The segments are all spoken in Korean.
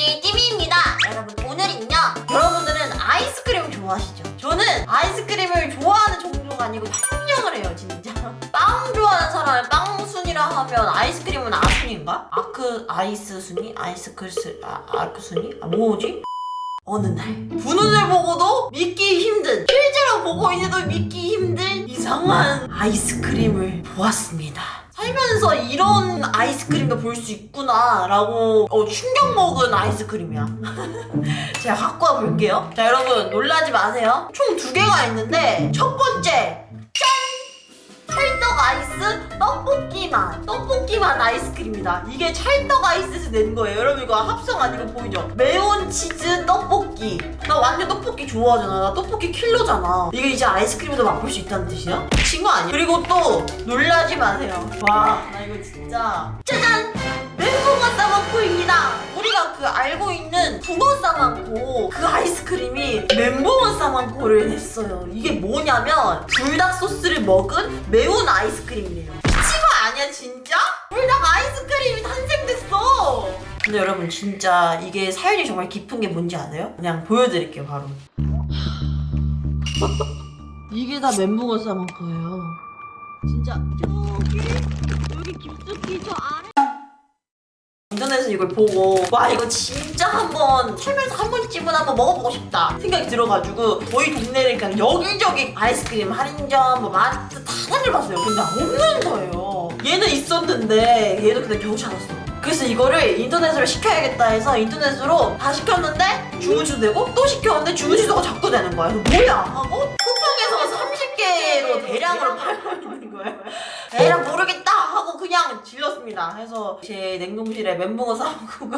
띠띠띠 띠미입니다. 여러분 오늘은요. 여러분들은 아이스크림 좋아하시죠? 저는 아이스크림을 좋아하는 정도가 아니고 탕정을 해요 진짜. 빵 좋아하는 사람은 빵순이라 하면 아이스크림은 아순인가? 아크 아이스 순이? 아이스크스 아 아크 순이? 아 뭐지? 어느 날 분홍을 보고도 믿기 힘든 실제로 보고 있는데도 믿기 힘든 이상한 아이스크림을 보았습니다. 살면서 이런 아이스크림도 볼 수 있구나라고 어, 충격 먹은 아이스크림이야. 제가 갖고 와 볼게요. 자 여러분 놀라지 마세요. 총 두 개가 있는데 첫 번째 짠! 찰떡 아이스 떡볶이 맛 떡볶이 맛 아이스크림이다 이게 찰떡 아이스에서 낸 거예요 여러분 이거 합성 아니고 보이죠 매운 치즈 떡볶이 나 완전 떡볶이 좋아하잖아 나 떡볶이 킬러잖아 이게 이제 아이스크림도 맛볼 수 있다는 뜻이야? 미친 거 아니야? 그리고 또 놀라지 마세요. 와 나 이거 진짜 짜잔! 멘붕어 싸만코입니다. 우리가 그 알고 있는 붕어 싸만코 그 아이스크림이 멘붕어 싸만코를 냈어요. 이게 뭐냐면 불닭 소스를 먹은 매운 아이스크림이래요. 미친 거 아니야 진짜? 불닭 아이스크림이 탄생됐어! 근데 여러분 진짜 이게 사연이 정말 깊은 게 뭔지 아세요? 그냥 보여드릴게요 바로 이게 다 멘붕어 싸만코예요. 진짜 저기 여기 깊숙이 저 아래 인터넷에서 이걸 보고 와 이거 진짜 한번 살면서 한 번쯤은 한번 먹어보고 싶다 생각이 들어가지고 저희 동네를 그냥 여기저기 아이스크림 할인점 뭐 마트 다 다녀봤어요. 근데 없는 거예요. 얘는 있었는데 얘도 근데 겨우 찾았어. 그래서 이거를 인터넷으로 시켜야겠다 해서 인터넷으로 다 시켰는데 주문지도 되고 또 시켰는데 주문지도가 자꾸 되는 거야. 그래서 뭐야? 하고 쿠팡에서 30 개로 대량으로 팔고 있는 거예요 에라 모르겠다 하고 그냥 질렀습니다. 해서 제 냉동실에 멘붕어 싸먹고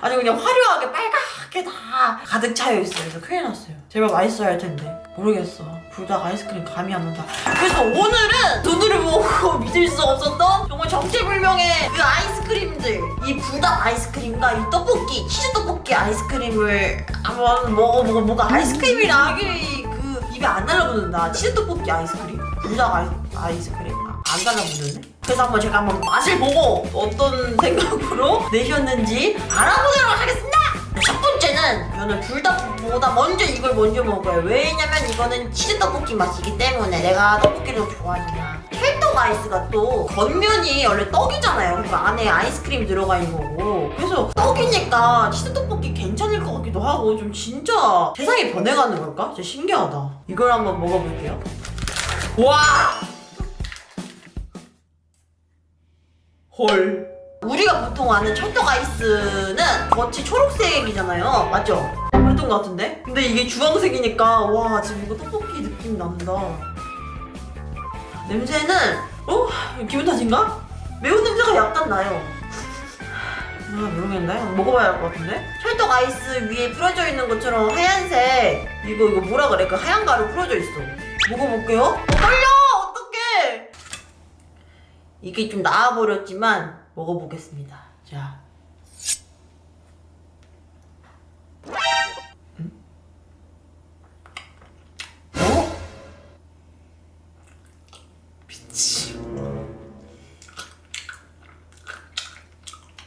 아주 그냥 화려하게 빨갛게 다 가득 차여 있어요. 그래서 큰일 났어요. 제발 맛있어야 할 텐데 모르겠어. 불닭 아이스크림 감이 안 온다. 그래서 오늘은 눈으로 보고 믿을 수 없었던 정말 정체불명의 그 아이스크림들 이 불닭 아이스크림과 이 떡볶이 치즈 떡볶이 아이스크림을 한번 먹어보고 뭐가 아이스크림이라 하기 그 입에 안 달라붙는다. 치즈 떡볶이 아이스크림, 불닭 아이, 아이스크림 아, 안 달라붙는데? 그래서 한번 제가 한번 맛을 보고 어떤 생각으로 내셨는지 알아보도록 하겠습니다. 첫 번째는 저는 불닭보다 먼저 이걸 먼저 먹어요. 왜냐면 이거는 치즈 떡볶이 맛이기 때문에 내가 떡볶이를 좋아하니까. 찰떡 아이스가 또 겉면이 원래 떡이잖아요. 그리고 안에 아이스크림이 들어가 있는 거고. 그래서 떡이니까 치즈 떡볶이 괜찮을 것 같기도 하고 좀 진짜 세상이 변해가는 걸까? 진짜 신기하다. 이걸 한번 먹어볼게요. 와! 헐. 우리가 보통 아는 찰떡 아이스는 겉이 초록색이잖아요. 맞죠? 그랬던 것 같은데? 근데 이게 주황색이니까 와 지금 이거 떡볶이 느낌 난다. 냄새는 어? 기분 탓인가? 매운 냄새가 약간 나요. 아 모르겠네. 먹어봐야 할 것 같은데? 찰떡 아이스 위에 뿌려져 있는 것처럼 하얀색 이거 이거 뭐라 그래? 그 하얀 가루 뿌려져 있어. 먹어볼게요. 어, 떨려! 어떡해! 이게 좀 나아버렸지만 먹어보겠습니다. 자.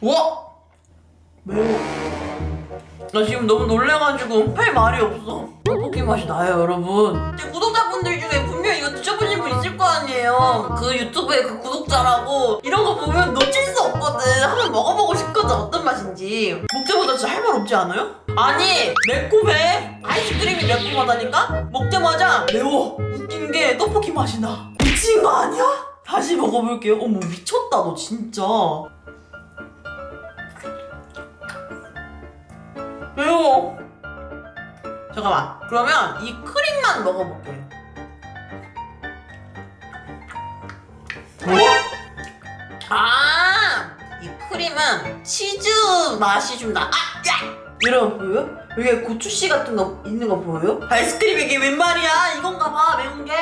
와! 매워. 나 지금 너무 놀래가지고 할 말이 없어. 떡볶이 맛이 나요, 여러분. 제 구독자분들 중에 분명 이거 드셔보신 분 있을 거 아니에요. 그 유튜브에 그 구독자라고 이런 거 보면 놓칠 수 없거든. 한번 먹어보고 싶거든, 어떤 맛인지. 먹자마자 진짜 할 말 없지 않아요? 아니, 매콤해. 아이스크림이 매콤하다니까? 먹자마자 매워. 웃긴 게 떡볶이 맛이 나. 미친 거 아니야? 다시 먹어볼게요. 어머, 미쳤다, 너 진짜. 매워. 잠깐만. 그러면 이 크림만 먹어볼게요. 어? 아, 이 크림은 치즈 맛이 좀 나. 아, 야! 여러분 보여요? 여기 고추씨 같은 거 있는 거 보여요? 아이스크림 이게 웬 말이야? 이건가 봐 매운 게.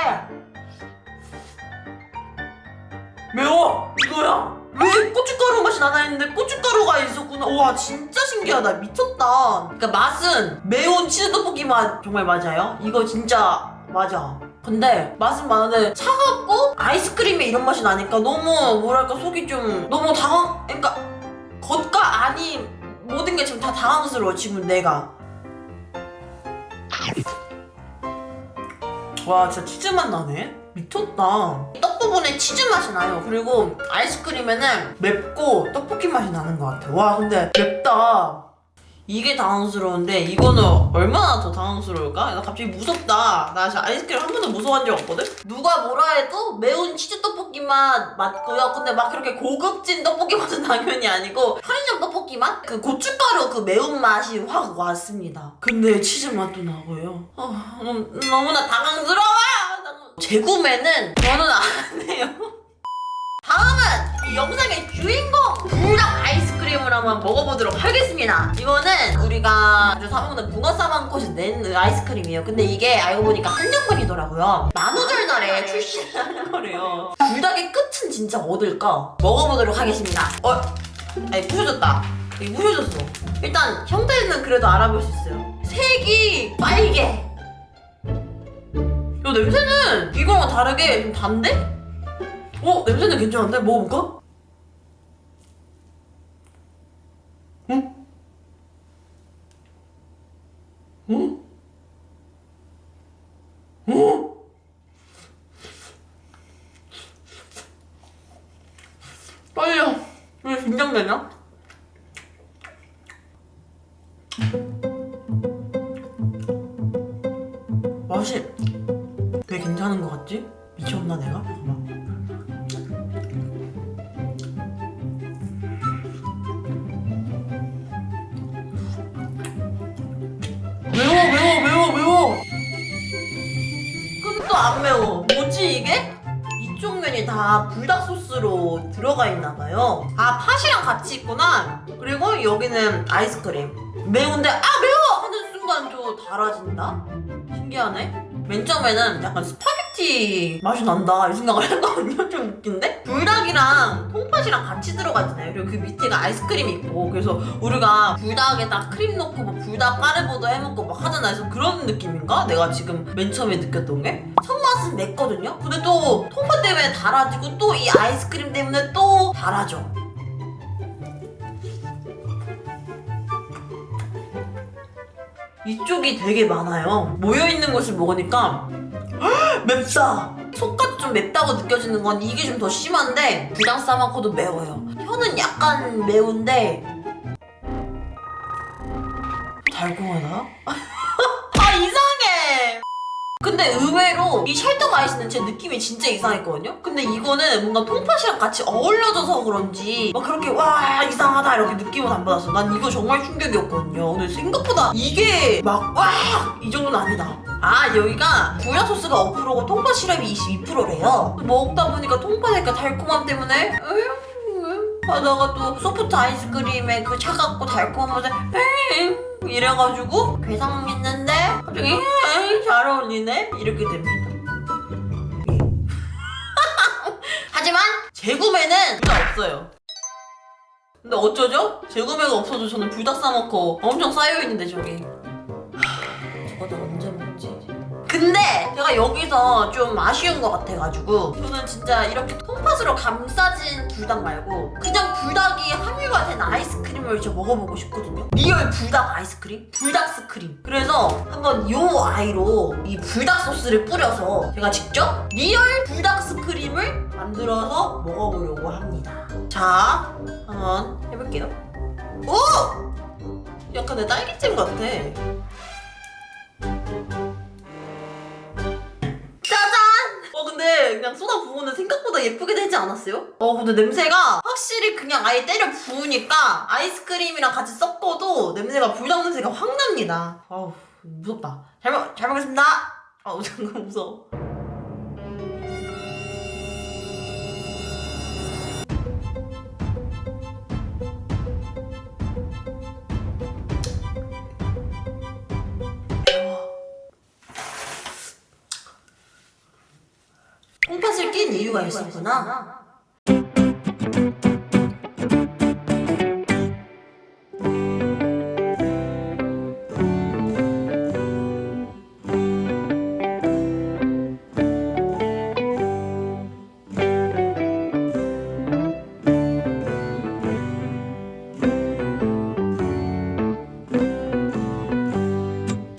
매워 이거야. 왜 고춧가루 맛이 나나 했는데 고춧가루가 있었구나. 와 진짜 신기하다. 미쳤다. 그러니까 맛은 매운 치즈 떡볶이 맛 정말 맞아요. 이거 진짜 맞아. 근데 맛은 많은데 차갑고 아이스크림에 이런 맛이 나니까 너무 뭐랄까 속이 좀 너무 당황. 그러니까 겉과 안이 모든 게 지금 다 당황스러워 지금 내가 와 진짜 치즈 맛 나네 미쳤다 떡 부분에 치즈 맛이 나요 그리고 아이스크림에는 맵고 떡볶이 맛이 나는 것 같아 와 근데 맵다 이게 당황스러운데 이거는 얼마나 더 당황스러울까? 나 갑자기 무섭다. 나 진짜 아이스크림 한 번도 무서워한 적 없거든? 누가 뭐라 해도 매운 치즈 떡볶이 맛 맞고요. 근데 막 그렇게 고급진 떡볶이 맛은 당연히 아니고 편의점 떡볶이 맛? 그 고춧가루 그 매운맛이 확 왔습니다. 근데 치즈 맛도 나고요. 어, 너무, 너무나 당황스러워! 재구매는 저는 안 해요. 다음은 이 영상의 주인공 불닭 아이스크림을 한번 먹어보도록 하겠습니다. 이거는 우리가 자주 사 먹는 붕어 싸만꽃이 낸 아이스크림이에요. 근데 이게 알고 보니까 한정판이더라고요. 만우절날에 출시를 하는 거래요. 불닭의 끝은 진짜 어딜까? 먹어보도록 하겠습니다. 어? 아니 부셔졌다. 부셔졌어. 일단 형태는 그래도 알아볼 수 있어요. 색이 빨개. 야 냄새는 이거랑 다르게 좀 단데? 어? 냄새는 괜찮은데? 먹어볼까? 응? 응? 응? 떨려. 왜 긴장되냐? 되게 괜찮은 것 같지? 미쳤나 내가? 잠깐만. 매워 매워 매워 매워 끝도 안 매워 뭐지 이게? 이쪽 면이 다 불닭 소스로 들어가 있나 봐요 아 팥이랑 같이 있구나 그리고 여기는 아이스크림 매운데 아 매워 하는 순간 좀 달아진다 신기하네 맨 처음에는 약간 스파게티 맛이 난다 이 생각을 했거든요 좀 웃긴데? 불닭이랑 통팥이랑 같이 들어가 있잖아요 그리고 그 밑에가 아이스크림이 있고 그래서 우리가 불닭에다 크림 넣고 뭐 불닭 까르보도 해먹고 막 하잖아. 그래서 그런 느낌인가? 내가 지금 맨 처음에 느꼈던 게? 첫맛은 맵거든요? 근데 또 통팥 때문에 달아지고 또 이 아이스크림 때문에 또 달아져 이쪽이 되게 많아요. 모여있는 것을 먹으니까 헉, 맵다! 속까지 좀 맵다고 느껴지는 건 이게 좀 더 심한데 부당 싸먹고도 매워요. 혀는 약간 매운데 달콤하다? 아! 근데 의외로 이 찰떡 아이스는 제 느낌이 진짜 이상했거든요? 근데 이거는 뭔가 통팥이랑 같이 어울려져서 그런지 막 그렇게 와 이상하다 이렇게 느낌은 안 받았어. 난 이거 정말 충격이었거든요. 근데 생각보다 이게 막 와 이 정도는 아니다. 아 여기가 불닭 소스가 5%고 통팥 시럽이 22%래요. 먹다 보니까 통팥이니까 달콤함 때문에 으음, 하다가 또 소프트 아이스크림에 그 차갑고 달콤하면서 에잉 이래가지고 괴상했는데 갑자기 에잉, 잘 어울리네 이렇게 됩니다. 하지만 재구매는 진짜 없어요. 근데 어쩌죠? 재구매가 없어도 저는 불닭 싸먹고 엄청 쌓여있는데 저기 하, 저거 다 언제 먹지? 근데 제가 여기서 좀 아쉬운 것 같아가지고 저는 진짜 이렇게 통팥으로 감싸진 불닭 말고 그냥 불닭이 함유가 된 아이스크림을 저 먹어보고 싶거든요. 리얼 불닭 아이스크림? 불닭 스크림. 그래서 한번 요 아이로 이 불닭 소스를 뿌려서 제가 직접 리얼 불닭 스크림을 만들어서 먹어보려고 합니다. 자 한번 해볼게요. 오! 약간 내 딸기잼 같아 부으면 생각보다 예쁘게 되지 않았어요? 어 근데 냄새가 확실히 그냥 아예 때려 부으니까 아이스크림이랑 같이 섞어도 냄새가 불닭 냄새가 확 납니다. 아우 무섭다. 잘 먹, 잘 먹겠습니다. 아우 잠깐 무서워. 통팥을 낀 이유가 있었구나.